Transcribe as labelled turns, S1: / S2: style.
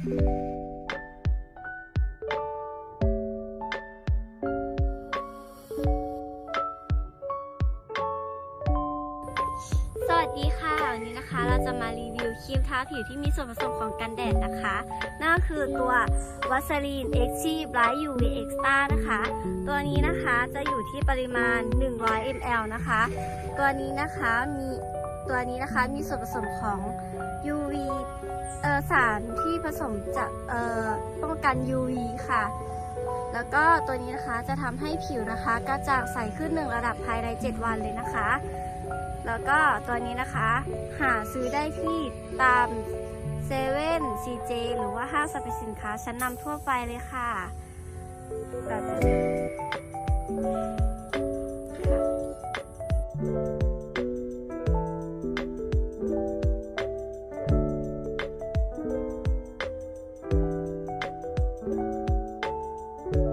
S1: สวัสดีค่ะวันนี้นะคะเราจะมารีวิวครีมทาผิวที่มีส่วนผสมของกันแดดนะคะ นั่นก็คือตัววัสลีน X ชี Bright UV Extra นะคะ ตัวนี้นะคะจะอยู่ที่ปริมาณ 100 ml นะคะ ตัวนี้นะคะมี ตัวนี้นะคะ มีส่วนผสมของ UV เออสารที่ผสมจะเอ่อป้องกัน UV ค่ะ แล้วก็ตัวนี้นะคะจะทำให้ผิวนะคะกระจ่างใสขึ้นหนึ่งระดับภายใน 7 วันเลยนะคะ แล้วก็ตัวนี้นะคะ หาซื้อได้ที่ตามเซเว่นซีเจหรือว่าห้างสรรพสินค้าชั้นนำทั่วไปเลยค่ะแบบนี้ค่ะ